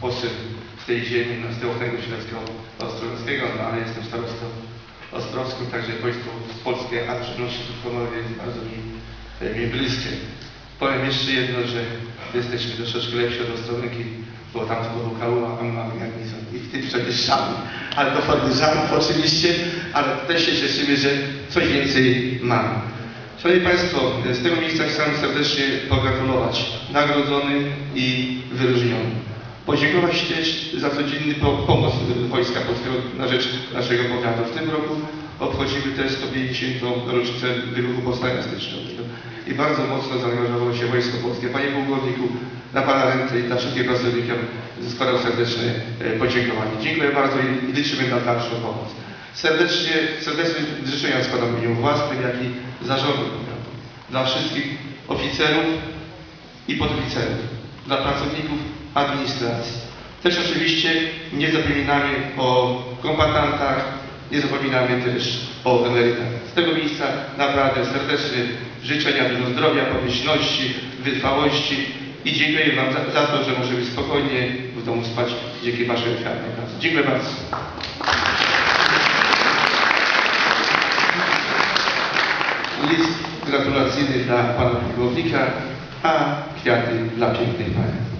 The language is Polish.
poszedł z tej ziemi, no, z tego śledzko-ostrowskiego, no ale jestem starostą ostrowskim, także wojsko polskie, a w szczególności Tuchonowie jest bardzo mi, e, mi bliskie. Powiem jeszcze jedno, że jesteśmy troszeczkę lepsi od Ostrownyki, bo tam tylko Kałuła, a my mamy garnizon i w tym żaden, ale do żadnych oczywiście, ale też się cieszymy, że coś więcej mamy. Szanowni Państwo, z tego miejsca chciałem serdecznie pogratulować nagrodzonym i wyróżnionym. Podziękować też za codzienny po- pomoc Wojska Polskiego na rzecz naszego powiatu. W tym roku obchodzimy też 150. rocznicę wybuchu Powstania Styczniowego i bardzo mocno zaangażowało się Wojsko Polskie. Panie Pułkowniku, na Pana ręce i dla wszystkich pracowników składam serdeczne e, podziękowanie. Dziękuję bardzo i- liczymy na dalszą pomoc. Serdecznie, serdeczne życzenia składam w imieniu własnym, jak i zarządu powiatu. Dla wszystkich oficerów i podoficerów, dla pracowników administracji. Też oczywiście nie zapominamy o kombatantach, nie zapominamy też o emerytach. Z tego miejsca naprawdę serdeczne życzenia dużo zdrowia, pomyślności, wytrwałości i dziękuję Wam za, za to, że możemy spokojnie w domu spać dzięki Waszej ofiarnej pracy. Dziękuję bardzo. List gratulacyjny dla Pana Pułkownika, a kwiaty dla pięknej Pani.